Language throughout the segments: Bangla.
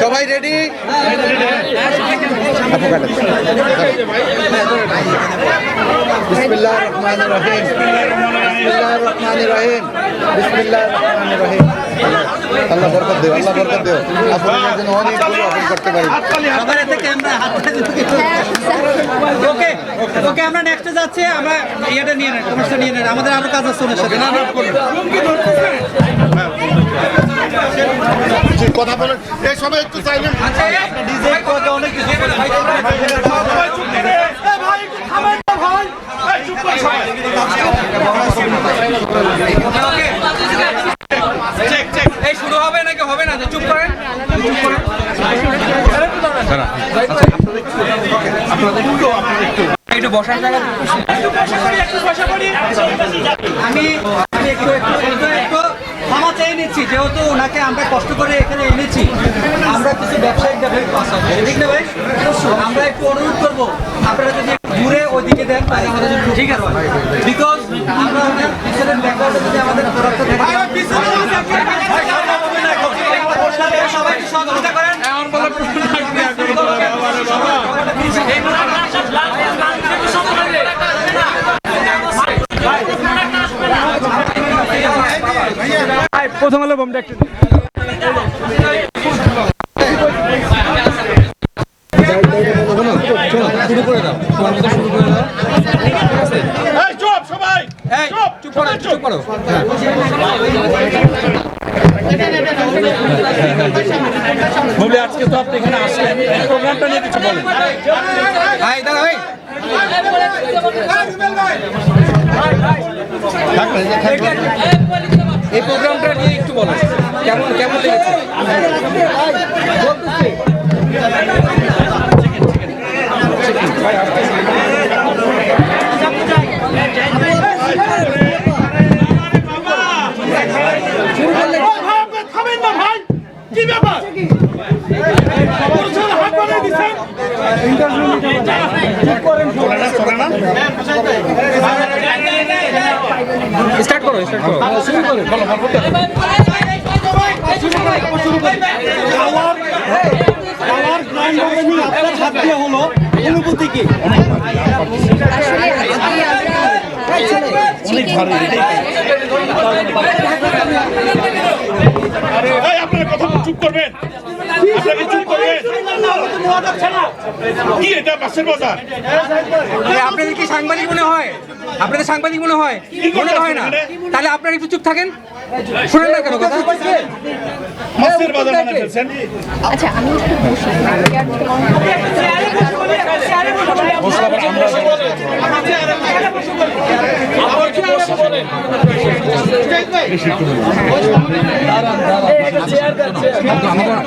সবাই রেডি বিসমিল্লাহ রহমান রহিম। বিসমিল্লাহ রহমান রহিম। বিসমিল্লাহ রহিম। আল্লাহ বরকত দেও আল্লাহ বরকত দেও। আপনাদের জন্য অনেকগুলো অপেন করতে পারি হাতে ওকে ওকে আমরা নেক্সটে যাচ্ছি আমরা ইয়েটা নিয়ে নেন কমার্সটা নিয়ে নেন। আমাদের আরও কাজ আছে ওনার সাথে। কথা বলেন। এই সময় একটু চাইলেন ডিজে কোকে অনেক কিছু এই শুরু হবে নাকি হবে না যেহেতু ওনাকে আমরা কষ্ট করে এখানে এনেছি। আমরা কিছু ব্যবসায়িক ব্যাপারে ঠিক আমরা একটু অনুরোধ করব, আপনারা যদি ঘুরে ওইদিকে দেন, তাহলে আমাদের জন্য ঠিক আছে বিকজ আমরা পিছনের ব্যাকগ্রাউন্ডে যদি আমাদের প্রোডাক্টটা দেখি সবাই একটু সহযোগিতা করেন প্রথম আলো বোমটা একটু এই চুপ সবাই এই চুপ করো চুপ করো বলে আজকে তো আপনি এখানে আসলেন এই প্রোগ্রামটা নিয়ে কিছু বলেন এই দাঁড়া ভাই এই প্রোগ্রামটা নিয়ে একটু বলো। কেমন কেমন লেগেছে? থামেন না ভাই কি ব্যাপার পরিচয় হাত বাড়িয়ে দিচ্ছেন চলে না স্টার্ট করো স্টার্ট করো। হাত দিয়ে হলো অনুভূতি কি চিকেন এই আপনার কথা চুপ করবেন। আপনাকে চুপ করবেন? কি এটা মাছের বাজার? আপনাদের কি সাংবাদিক মনে হয়? আপনাদের সাংবাদিক মনে হয়? মনে হয় না। তাহলে আপনারা একটু চুপ থাকেন। শুনেন না কেন কথা। মাছের বাজার মানে ফেলছেন আচ্ছা আমি একটু বসি।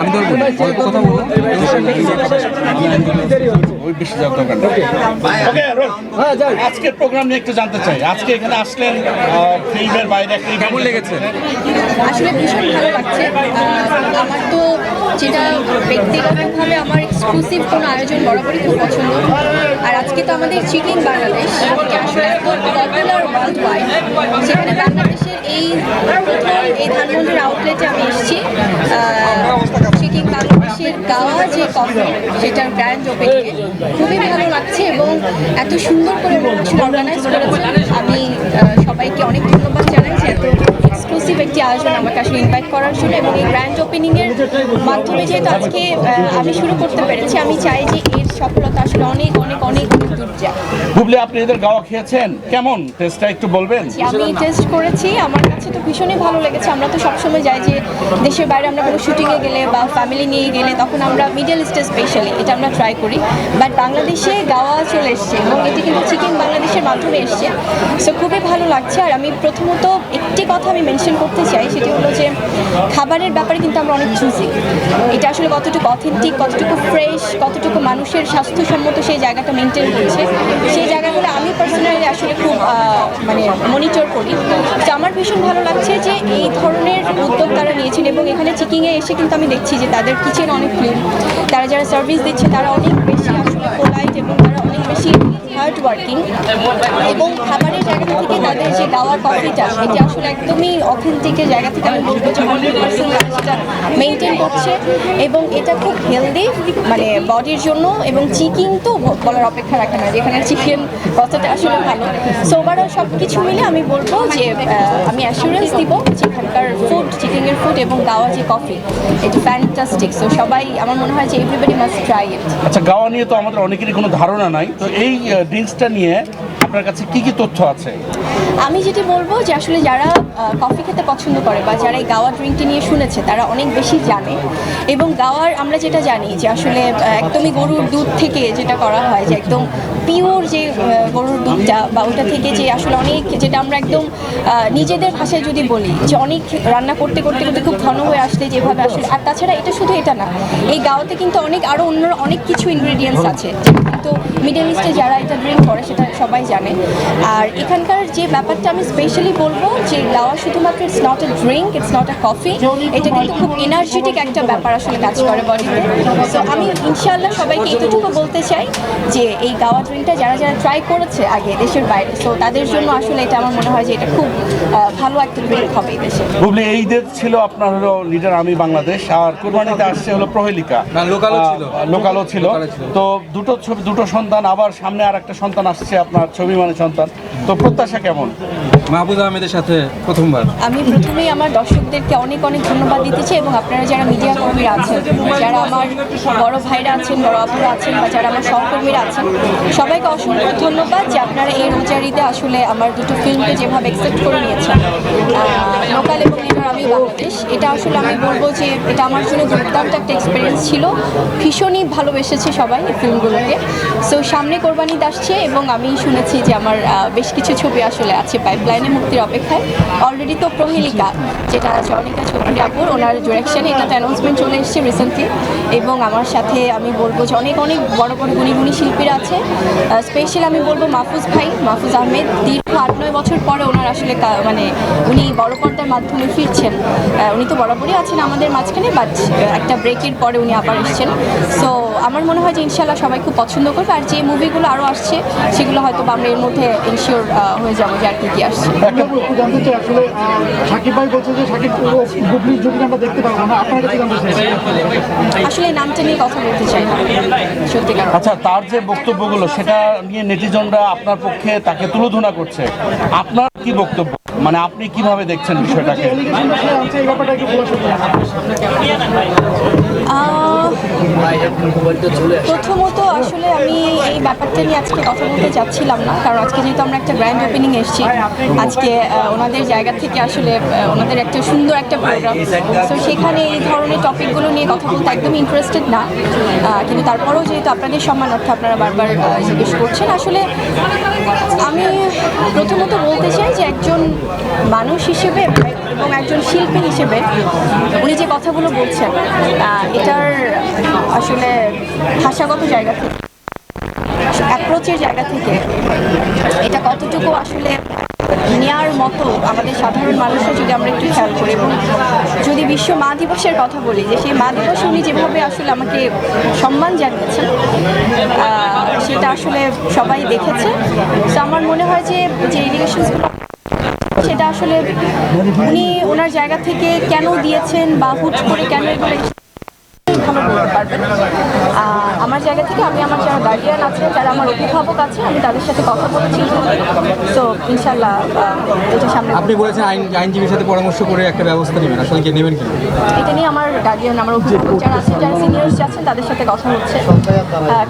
আমি তো অল্প কথা বললাম ওকে রোল। আজকের প্রোগ্রাম নিয়ে একটু জানতে চাই। আজকে এখানে আসলেন ফিল্মের বাইরে কেমন লেগেছে? আসলে ভীষণ ভালো লাগছে। আমার তো যেটা ব্যক্তিগতভাবে আমার এক্সক্লুসিভ কোনো আয়োজন বরাবরই খুব পছন্দ। আর আজকে তো আমাদের চিকেন বাংলাদেশ আসলে এত পপুলার ওয়ার্ল্ড ওয়াইড সেখানে বাংলাদেশের এই প্রথম এই ধানমন্ডির আউটলেটে আমি এসেছি। চিকেন বাংলাদেশের গাওয়া যে কফি যেটার ব্র্যান্ড ওপেনিংয়ে খুবই ভালো লাগছে এবং এত সুন্দর করে অর্গানাইজ করেছে। আমি সবাইকে অনেক ধন্যবাদ জানাই যে এত এক্সক্লুসিভ একটি আয়োজন আমাকে আসলে ইনভাইট করার জন্য এবং এই গ্র্যান্ড ওপেনিংয়ের মাধ্যমে যেহেতু আজকে আমি শুরু করতে পেরেছি, আমি চাই যে এর সফলতা আসলে অনেক অনেক অনেক দূর যায়। বুবলি আপনি এদের গাওয়া খেয়েছেন? কেমন? টেস্টটা একটু বলবেন? আমি টেস্ট করেছি। আমার কাছে তো ভীষণই ভালো লেগেছে। আমরা তো সবসময় যাই যে দেশের বাইরে আমরা কোনো শুটিংয়ে গেলে বা ফ্যামিলি নিয়ে গেলে তখন আমরা মিডল ইস্টে স্পেশালি এটা আমরা ট্রাই করি। বাট বাংলাদেশে গাওয়া চলে এসছে এবং এটি কিন্তু চিকেন বাংলাদেশের মাধ্যমে এসছে। সো খুবই ভালো লাগছে। আর আমি প্রথমত একটি কথা আমি মেনশন করতে চাই সেটি হলো যে খাবারের ব্যাপারে কিন্তু আমরা অনেক চুজি এটা আসলে কতটুকু অথেন্টিক কতটুকু ফ্রেশ কতটুকু মানুষের স্বাস্থ্যসম্মত সেই জায়গাটা মেনটেন করছে সেই জায়গাগুলো আমি পার্সোনালি আসলে খুব মানে মনিটর করি। তো আমার ভীষণ ভালো লাগছে যে এই ধরনের উদ্যোগ তারা নিয়েছেন এবং এখানে চিকিংয়ে এসে কিন্তু আমি দেখছি যে তাদের কিচেন অনেক ক্লিন তারা যারা সার্ভিস দিচ্ছে তারা অনেক বেশি আসলে পোলাইট এবং তারা অনেক বেশি হার্ড ওয়ার্কিং এবং খাবারের জায়গা থেকে তাদের যে গাওয়া কফিটা, এটা আসলে একদমই অথেন্টিকের জায়গা থেকে আমি বলব যে হান্ড্রেড পার্সেন্ট মেনটেন করছে এবং এটা খুব হেলদি মানে বডির জন্য এবং চিকিং তো বলার অপেক্ষা রাখে না, যেখানে চিকেন কথাটা আসলে ভালো। সো ওভারঅল সব কিছু মিলে আমি বলব যে আমি অ্যাসুরেন্স দিব যে এখানকার ফুড চিকেনের ফুড এবং গাওয়া যে কফি এটা ফ্যান্টাস্টিক সো সবাই, আমার মনে হয় যে এভরিবডি মাস্ট ট্রাই ইট আচ্ছা গাওয়া নিয়ে তো আমাদের অনেকেরই কোনো ধারণা নাই। তো এই ড্রিঙ্কসটা নিয়ে আপনার কাছে কি কি তথ্য আছে? আমি যেটি বলব যে আসলে যারা কফি খেতে পছন্দ করে বা যারা এই গাওয়া ড্রিঙ্কটি নিয়ে শুনেছে, তারা অনেক বেশি জানে। এবং গাওয়ার আমরা যেটা জানি যে আসলে একদমই গরুর দুধ থেকে যেটা করা হয় যে একদম পিওর যে গরুর দুধটা বা ওটা থেকে যে আসলে অনেক, যেটা আমরা একদম নিজেদের ভাষায় যদি বলি যে অনেক রান্না করতে করতে করতে খুব ঘন হয়ে আসলে যেভাবে আসলে, আর তাছাড়া এটা শুধু এটা না, এই গাওয়াতে কিন্তু অনেক আরও অন্য, অনেক কিছু ইনগ্রেডিয়েন্টস আছে। কিন্তু মিডল ইস্টে যারা এটা ড্রিঙ্ক করে সেটা সবাই জানে। আর এখানকার যে ব্যাপারটা আমি স্পেশালি বলব যে গাওয়া শুধুমাত্র it's not a drink it's not a coffee এটা কিন্তু খুব এনার্জেটিক একটা ব্যাপার আসলে কাজ করে বডিতে। সো আমি ইনশাআল্লাহ সবাইকে এতটুকু বলতে চাই যে এই গাওয়া ড্রিঙ্কটা যারা যারা ট্রাই করেছে আগে দেশের বাইরে সো তাদের জন্য আসলে এটা আমার মনে হয় যে এটা খুব ভালো একটা ড্রিঙ্ক হবে এই দেশে। বুবলি এই ঈদের ছিল আপনার হলো লিডার আমি বাংলাদেশ আর কোরবানিতে আসছে হলো প্রহেলিকা। না, লোকালও ছিল। আহ, লোকালও ছিল। লোকালও ছিল। তো দুটো ছবি দুটো সন্তান আবার সামনে আর একটা সন্তান আসছে আপনার ছবি মানে সন্তান। তো প্রত্যাশা কেমন? মাহবুব আহমেদের সাথে প্রথমবার। আমি প্রথমেই আমার দর্শকদেরকে অনেক অনেক ধন্যবাদ দিতে চাই এবং আপনারা যারা মিডিয়া কর্মীরা আছেন যারা আমার বড় ভাইরা আছেন বড় আপুরা আছেন বা যারা আমার সহকর্মীরা আছেন সবাইকে অসংখ্য ধন্যবাদ যে আপনারা এই রোজারিতে আসলে আমার দুটো ফিল্মকে যেভাবে অ্যাকসেপ্ট করে নিয়েছেন। লোকাল এবং বাংলাদেশ। এটা আসলে আমি বলব যে এটা আমার জন্য দুর্দান্ত একটা এক্সপিরিয়েন্স ছিল। ভীষণই ভালোবেসেছে সবাই এই ফিল্মগুলোকে। সো সামনে কোরবানি আসছে এবং আমি শুনেছি যে আমার বেশ কিছু ছবি আসলে আছে পাইপলাইনে মুক্তির অপেক্ষায়। অলরেডি তো প্রহেলিকা, যেটা অনিকা চৌধুরী আপুর, ওনার ডিরেকশনে এটা অ্যানাউন্সমেন্ট চলে এসেছে রিসেন্টলি এবং আমার সাথে আমি বলব যে অনেক অনেক বড় বড় গুণী গুণী শিল্পীরা আছে। স্পেশাল আমি বলব মাহফুজ ভাই, মাহফুজ আহমেদ। দীর্ঘ আট, নয় বছর পরে ওনার আসলে মানে উনি বড় পর্দার মাধ্যমে ফিরছেন। আহ, উনি তো বরাবরই আছেন আমাদের মাঝখানে বাট একটা ব্রেকের পরে উনি আবার এসেছেন। সো আমার মনে হয় যে ইনশাল্লাহ সবাই খুব পছন্দ করবে। আর যে মুভিগুলো আরও আসছে সেগুলো হয়তো বা আমরা এর মধ্যে ইনশিওর হয়ে যাব যে আর কি কি আসছে। আসলে নামটা নিয়ে কথা বলতে চাই সত্যিকার আচ্ছা তার যে বক্তব্যগুলো সেটা নিয়ে নেটিজনরা আপনার পক্ষে তাকে তুলোধনা করছে। আপনার কি বক্তব্য? মানে আপনি কীভাবে দেখছেন বিষয়টাকে? প্রথমত আসলে আমি এই ব্যাপারটা নিয়ে আজকে কথা বলতে চাচ্ছিলাম না, কারণ আজকে যেহেতু আমরা একটা গ্র্যান্ড ওপেনিং এসেছি, আজকে ওনাদের জায়গা থেকে আসলে ওনাদের একটা সুন্দর একটা প্রোগ্রাম তো সেখানে এই ধরনের টপিকগুলো নিয়ে কথা বলতে একদমই ইন্টারেস্টেড না। কিন্তু তারপরেও যেহেতু আপনাদের সম্মান সম্মানার্থে আপনারা বারবার জিজ্ঞেস করছেন, আসলে আমি প্রথমত বলতে চাই যে একজন মানুষ হিসেবে এবং একজন শিল্পী হিসেবে উনি যে কথাগুলো বলছেন এটার আসলে ভাষাগত জায়গা থেকে অ্যাপ্রোচের জায়গা থেকে এটা কতটুকু আসলে নেয়ার মতো আমাদের সাধারণ মানুষরা যদি আমরা একটু খেয়াল করি এবং যদি বিশ্ব মা দিবসের কথা বলি, যে সেই মা দিবস উনি যেভাবে আসলে আমাকে সম্মান জানিয়েছেন সেটা আসলে সবাই দেখেছে। তো আমার মনে হয় যে যে এলিগেশনসগুলো সেটা আসলে উনি ওনার জায়গা থেকে কেন দিয়েছেন বা হুট করে কেন এগুলো এসেছে, বলতে পারবেন আমার জায়গা থেকে আমি আমার যারা গার্ডিয়ান আছে যারা আমার অভিভাবক আছে আমি তাদের সাথে কথা বলেছি। তো ইনশাল্লাহ এটা সামনে আপনি বলেছেন আইন আইনজীবীর সাথে পরামর্শ করে একটা ব্যবস্থা নেবেন। আসলে কি নেবেন কিনা এটা নিয়ে আমার গার্ডিয়ান আমার অভিভাবক যারা আছেন যারা সিনিয়র্স আছেন তাদের সাথে কথা হচ্ছে।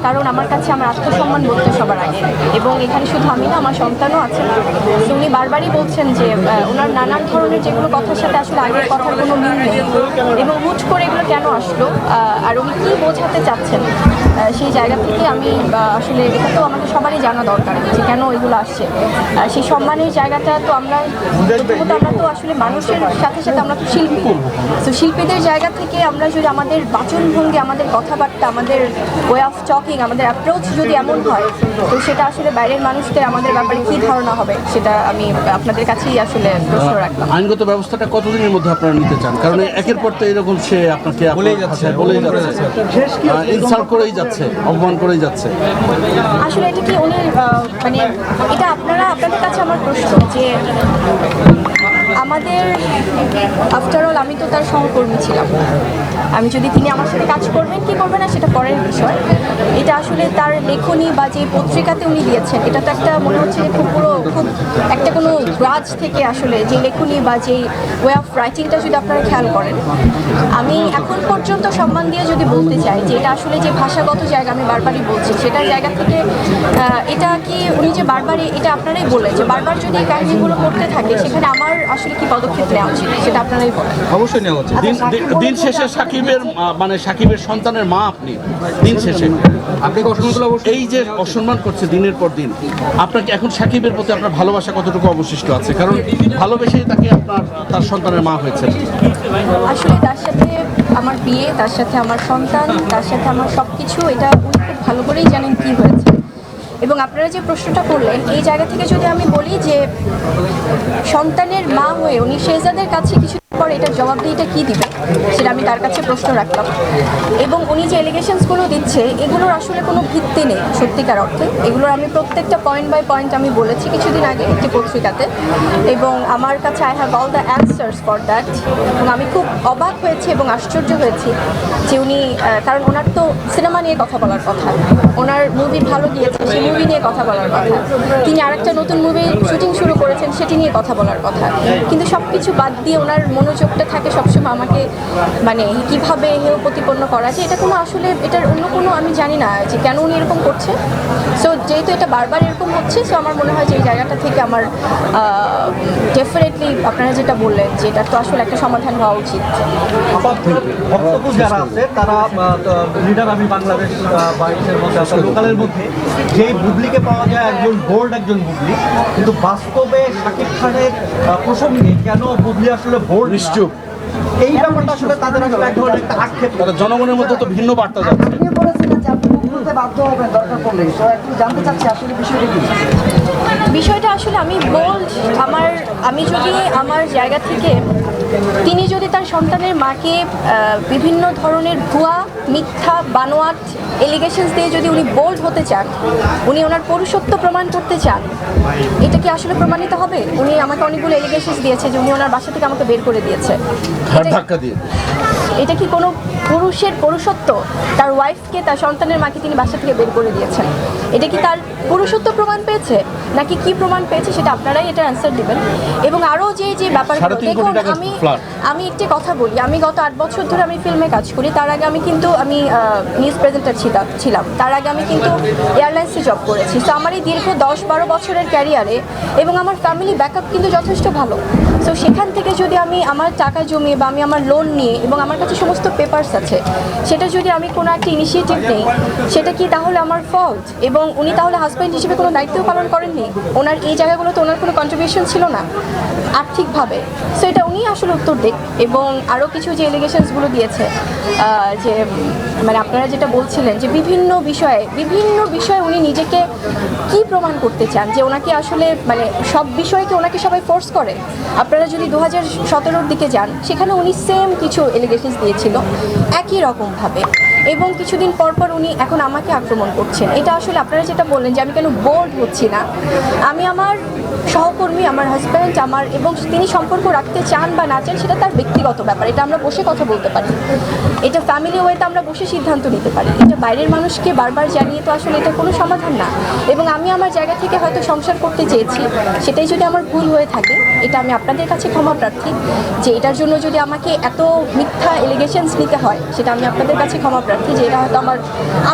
কারণ আমার কাছে আমার আত্মসম্মান বলতে সবার আগে। এবং এখানে শুধু আমি না আমার সন্তানও আছে। উনি বারবারই বলছেন যে ওনার নানান ধরনের যেগুলো কথার সাথে আসলে আগের কথার কোনো মিল নেই। এবং হুট করে এগুলো কেন আসলো? আর উনি কী বোঝাতে চাচ্ছেন? সেই জায়গা থেকে আমি আসলে এটা তো আমাদের সবারই জানা দরকার যে কেন এগুলো আসছে। সেই সম্মানের জায়গাটা তো আমরা প্রথমত আমরা তো আসলে মানুষের সাথে সাথে আমরা তো শিল্পী। তো শিল্পীদের জায়গা থেকে আমরা যদি আমাদের বাচনভঙ্গি আমাদের কথাবার্তা আমাদের ওয়ে অফ টকিং আমাদের অ্যাপ্রোচ যদি এমন হয় তো সেটা আসলে বাইরের মানুষদের আমাদের ব্যাপারে কী ধারণা হবে সেটা আমি আপনাদের কাছেই আসলে প্রশ্ন রাখলাম। আইনগত ব্যবস্থাটা কতদিনের মধ্যে আপনারা নিতে চান? কারণ একের পর তো এরকম সে আপনাকে বলেই যাচ্ছে, বলেই যাচ্ছে। ইনসাল্ট করেই যাচ্ছে, অপমান করেই যাচ্ছে। আসলে এটা কি উনি মানে এটা আপনারা, আপনাদের কাছে আমার প্রশ্ন যে আমাদের আফটার অল আমি তো তার সহকর্মী ছিলাম। আমি যদি তিনি আমার সাথে কাজ করবেন, কি করবেন না সেটা পরের বিষয়। এটা আসলে তার লেখনী বা যে পত্রিকাতে উনি দিয়েছেন, এটা তো একটা মনে হচ্ছে যে খুব পুরো, খুব একটা কোনো গ্রাজ থেকে আসলে যে লেখনী বা যে ওয়ে অফ রাইটিংটা যদি আপনারা খেয়াল করেন। আমি এখন পর্যন্ত সম্মান দিয়ে যদি বলতে চাই যে এটা আসলে যে ভাষাগত জায়গা আমি বারবারই বলছি, সেটার জায়গা থেকে এটা কি উনি যে বারবারই, এটা আপনারাই বললেন যে বারবার যদি এই কাহিনীগুলো করতে থাকে, সেখানে আমার আসলে কি পদক্ষেপ নেওয়া উচিত? সেটা আপনারাই বলেন। অবশ্যই নেওয়া উচিত। দিন দিন- শেষে সাকিবের মানে সাকিবের সন্তানের মা আপনি। দিন শেষে। আপনাকে অসংখ্য এই যে অসম্মান করছে দিনের পর দিন আপনাকে এখন সাকিবের প্রতি আপনার ভালোবাসা কতটুকু অবশিষ্ট আছে? কারণ ভালোবেসেই তাকে আপনার তার সন্তানের মা হয়েছে আসলে তার সাথে আমার বিয়ে তার সাথে আমার সন্তান তার সাথে আমার সব কিছু এটা উনি খুব ভালো করেই জানেন কি হয়েছে। এবং আপনারা যে প্রশ্নটা করলেন, এই জায়গা থেকে যদি আমি বলি যে সন্তানের মা হয়ে উনি শেহজাদের কাছে কিছু পর এটার জবাবদিহিটা কী দিবে, সেটা আমি তার কাছে প্রশ্ন রাখলাম। এবং উনি যে এলিগেশনসগুলো দিচ্ছে, এগুলোর আসলে কোনো ভিত্তি নেই, সত্যিকার অর্থে। এগুলোর আমি প্রত্যেকটা পয়েন্ট বাই পয়েন্ট আমি বলেছি কিছুদিন আগে একটি পত্রিকাতে। এবং আমার কাছে I have all the answers for that এবং আমি খুব অবাক হয়েছি এবং আশ্চর্য হয়েছি যে উনি কারণ ওনার তো সিনেমা নিয়ে কথা বলার কথা। ওনার মুভি ভালো গিয়েছে, সেই মুভি নিয়ে কথা বলার কথা। তিনি আরেকটা নতুন মুভি শুটিং শুরু করেছেন, সেটি নিয়ে কথা বলার কথা। কিন্তু সব কিছু বাদ দিয়ে ওনার মনোযোগটা থাকে সবসময় আমাকে মানে কীভাবে হেয় প্রতিপন্ন করা যে এটা কোনো আসলে, এটার অন্য কোনো আমি জানি না যে কেন উনি এরকম করছে। সো যেহেতু এটা বারবার এরকম হচ্ছে সো আমার মনে হয় যে এই জায়গাটা থেকে আমার ডেফিনেটলি আপনারা যেটা বললেন যে এটার তো আসলে একটা সমাধান হওয়া উচিত। তারা মধ্যে যেই পাওয়া যায় একজন একজন কিন্তু বাস্তবে কেন আসলে নিশ্চুপ। এই ব্যাপারটা আসলে তাদের আসলে এক ধরনের একটা আক্ষেপ। তারা জনগণের মধ্যে তো ভিন্ন বার্তা যাচ্ছে। আপনি বলেছিলেন যে আপনি মুখ বাধ্য হবেন দরকার পড়লে। তো একটু জানতে চাচ্ছি আসলে বিষয়টা কি? বিষয়টা আসলে আমি বোল্ড আমার আমি যদি আমার জায়গা থেকে তিনি যদি তার সন্তানের মাকে বিভিন্ন ধরনের ভুয়া মিথ্যা বানোয়াট এলিগেশনস দিয়ে যদি উনি বোল্ড হতে চান উনি ওনার পুরুষত্ব প্রমাণ করতে চান এটা কি আসলে প্রমাণিত হবে? উনি আমাকে অনেকগুলো এলিগেশনস দিয়েছে যে উনি ওনার বাসা থেকে আমাকে বের করে দিয়েছে। ধাক্কা দিয়ে এটা কি কোনো পুরুষের পুরুষত্ব? তার ওয়াইফকে তার সন্তানের মাকে তিনি বাসা থেকে বের করে দিয়েছেন। এটা কি তার পুরুষত্ব প্রমাণ পেয়েছে? নাকি কি প্রমাণ পেয়েছে সেটা আপনারাই এটা অ্যান্সার দিবেন। এবং আরও যে যে ব্যাপারগুলো দেখুন আমি। আমি একটি কথা বলি, আমি গত আট বছর ধরে আমি ফিল্মে কাজ করি, তার আগে আমি কিন্তু, আমি নিউজ প্রেজেন্টার ছিলাম। তার আগে আমি কিন্তু এয়ারলাইন্সে জব করেছি। তো আমার এই দীর্ঘ দশ বারো বছরের ক্যারিয়ারে এবং আমার ফ্যামিলি ব্যাকআপ কিন্তু যথেষ্ট ভালো। তো সেখান থেকে যদি আমি আমার টাকা জমিয়ে বা আমি আমার লোন নিয়ে এবং আমার কাছে সমস্ত পেপারস আছে, সেটা যদি আমি কোনো একটা ইনিশিয়েটিভ নেই, সেটা কি তাহলে আমার ফল্ট এবং উনি তাহলে হাজব্যান্ড হিসেবে কোনো দায়িত্ব পালন করেননি? ওনার এই জায়গাগুলোতে ওনার কোনো কন্ট্রিবিউশন ছিল না? আর্থিকভাবে। সো এটা উনি আসলে উত্তর দিক এবং আরও কিছু যে এলিগেশনসগুলো দিয়েছে যে মানে আপনারা যেটা বলছিলেন যে বিভিন্ন বিষয়ে বিভিন্ন বিষয়ে উনি নিজেকে কি প্রমাণ করতে চান? যে ওনাকে আসলে মানে সব বিষয়কে ওনাকে সবাই ফোর্স করে? আপনারা যদি দু হাজার সতেরোর দিকে যান, সেখানে উনি সেম কিছু এলিগেশনস দিয়েছিল, একই রকমভাবে এবং কিছুদিন পর পর উনি এখন আমাকে আক্রমণ করছেন। এটা আসলে আপনারা যেটা বললেন যে আমি কেন বোর্ড হচ্ছি না, আমি আমার সহকর্মী, আমার হাজব্যান্ড আমার এবং তিনি সম্পর্ক রাখতে চান বা না চান সেটা তার ব্যক্তিগত ব্যাপার, এটা আমরা বসে কথা বলতে পারি। এটা ফ্যামিলি ওয়েতে আমরা বসে সিদ্ধান্ত নিতে পারি। এটা বাইরের মানুষকে বারবার জানিয়ে তো আসলে এটা কোনো সমাধান না। এবং আমি আমার জায়গা থেকে হয়তো সংসার করতে চেয়েছি, সেটাই যদি আমার ভুল হয়ে থাকে, এটা আমি আপনাদের কাছে ক্ষমা প্রার্থী যে এটার জন্য যদি আমাকে এত মিথ্যা এলিগেশনস নিতে হয়, সেটা আমি আপনাদের কাছে ক্ষমা প্রার্থী। সম্মানার্থে যে এটা হয়তো আমার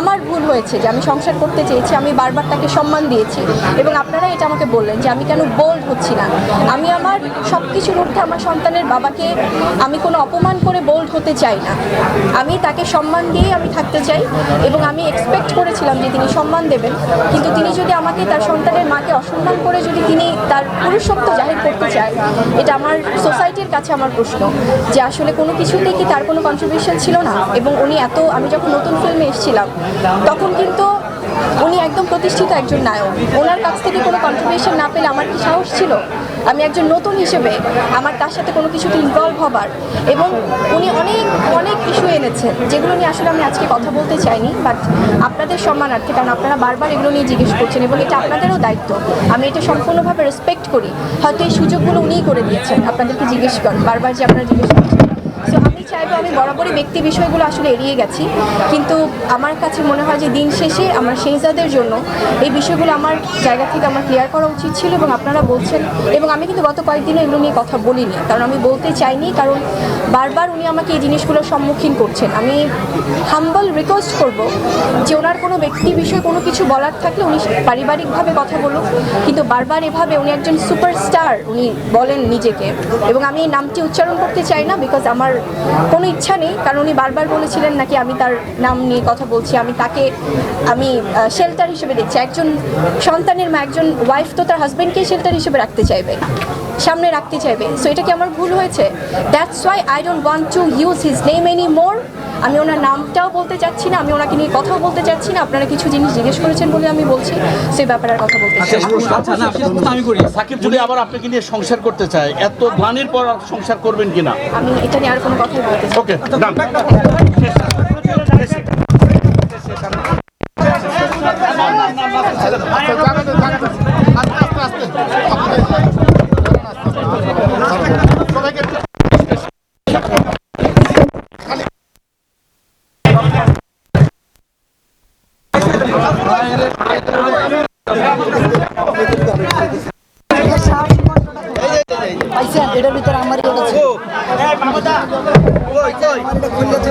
আমার ভুল হয়েছে, যে আমি সংসার করতে চেয়েছি, আমি বারবার তাকে সম্মান দিয়েছি। এবং আপনারা এটা আমাকে বললেন যে আমি কেন বোল্ড হচ্ছি না। আমি আমার সব কিছুর ঊর্ধ্বে আমার সন্তানের বাবাকে আমি কোনো অপমান করে বোল্ড হতে চাই না। আমি তাকে সম্মান দিয়েই আমি থাকতে চাই এবং আমি এক্সপেক্ট করেছিলাম যে তিনি সম্মান দেবেন। কিন্তু তিনি যদি আমাকে তার সন্তানের মাকে অসম্মান করে যদি তিনি তার পুরুষত্ব জাহির করতে চায়, এটা আমার সোসাইটির কাছে আমার প্রশ্ন। যে আসলে কোনো কিছুতেই কি তার কোনো কন্ট্রিবিউশন ছিল না? এবং উনি এত, আমি যখন নতুন ফিল্মে এসেছিলাম, তখন কিন্তু উনি একদম প্রতিষ্ঠিত একজন নায়ক। ওনার কাছ থেকে কোনো কন্ট্রিবিউশন না পেলে আমার কি সাহস ছিল? আমি একজন নতুন হিসেবে আমার তার সাথে কোনো কিছুতে ইনভলভ হবার। এবং উনি অনেক অনেক ইস্যু এনেছেন, যেগুলো নিয়ে আসলে আমি আজকে কথা বলতে চাইনি বাট আপনাদের সম্মানার্থে, কারণ আপনারা বারবার এগুলো নিয়ে জিজ্ঞেস করছেন এবং এটা আপনাদেরও দায়িত্ব। আমি এটা সম্পূর্ণভাবে রেসপেক্ট করি। হয়তো এই সুযোগগুলো উনিই করে দিয়েছেন। আপনাদেরকে জিজ্ঞেস করেন, বারবার যে আপনারা জিজ্ঞেস করছেন। চাইব আমি বরাবরই ব্যক্তি বিষয়গুলো আসলে এড়িয়ে গেছি। কিন্তু আমার কাছে মনে হয় যে দিন শেষে আমার শেহজাদের জন্য এই বিষয়গুলো আমার জায়গা থেকে আমার ক্লিয়ার করা উচিত ছিল এবং আপনারা বলছেন, এবং আমি কিন্তু গত কয়েকদিনও এগুলো নিয়ে কথা বলিনি। কারণ আমি বলতে চাইনি, কারণ বারবার উনি আমাকে এই জিনিসগুলোর সম্মুখীন করছেন। আমি হাম্বল রিকোয়েস্ট করব যে ওনার কোনো ব্যক্তি বিষয়ে কোনো কিছু বলার থাকলে উনি পারিবারিকভাবে কথা বলুক। কিন্তু বারবার এভাবে উনি একজন সুপারস্টার উনি বলেন নিজেকে। এবং আমি এই নামটি উচ্চারণ করতে চাই না বিকজ আমার কোনো ইচ্ছা নেই, কারণ উনি বারবার বলেছিলেন নাকি আমি তার নাম নিয়ে কথা বলছি, আমি তাকে, আমি শেল্টার হিসেবে দেখছি। একজন সন্তানের মা, একজন ওয়াইফ তো তার হাজব্যান্ডকেই শেল্টার হিসেবে রাখতে চাইবে? সামনে রাখতে চাইবে সো এটা কি আমার ভুল হয়েছে that's why I don't want to use his name any more আমি ওনার নামটাও বলতে চাচ্ছি না আমি ওনাকে নিয়ে কথাও বলতে চাচ্ছি না আপনারা কিছু জিনিস জিজ্ঞেস করেছেন বলে আমি বলছি সেই ব্যাপারে আর কথা বলতে চাই। আচ্ছা আমি করি সাকিব যদি আবার আপনাকে নিয়ে সংসার করতে চায় এত গ্লানির পর সংসার করবেন কিনা আমি এটা নিয়ে আর কোনো কথাই বলতে চাই ওকে আচ্ছা জানাতে আস্তে আস্তে আস্তে সবাইকে একটু পাইছেন এটার ভিতরে আমারই ওটা ছিল আমার এটা খুললে তো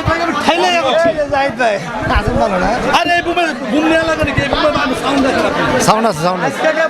আরে এই বুমের বুম নিয়ে লাগে নাকি? এই বুমের সাউন্ড দেখা সাউন্ড আছে সাউন্ড আছে।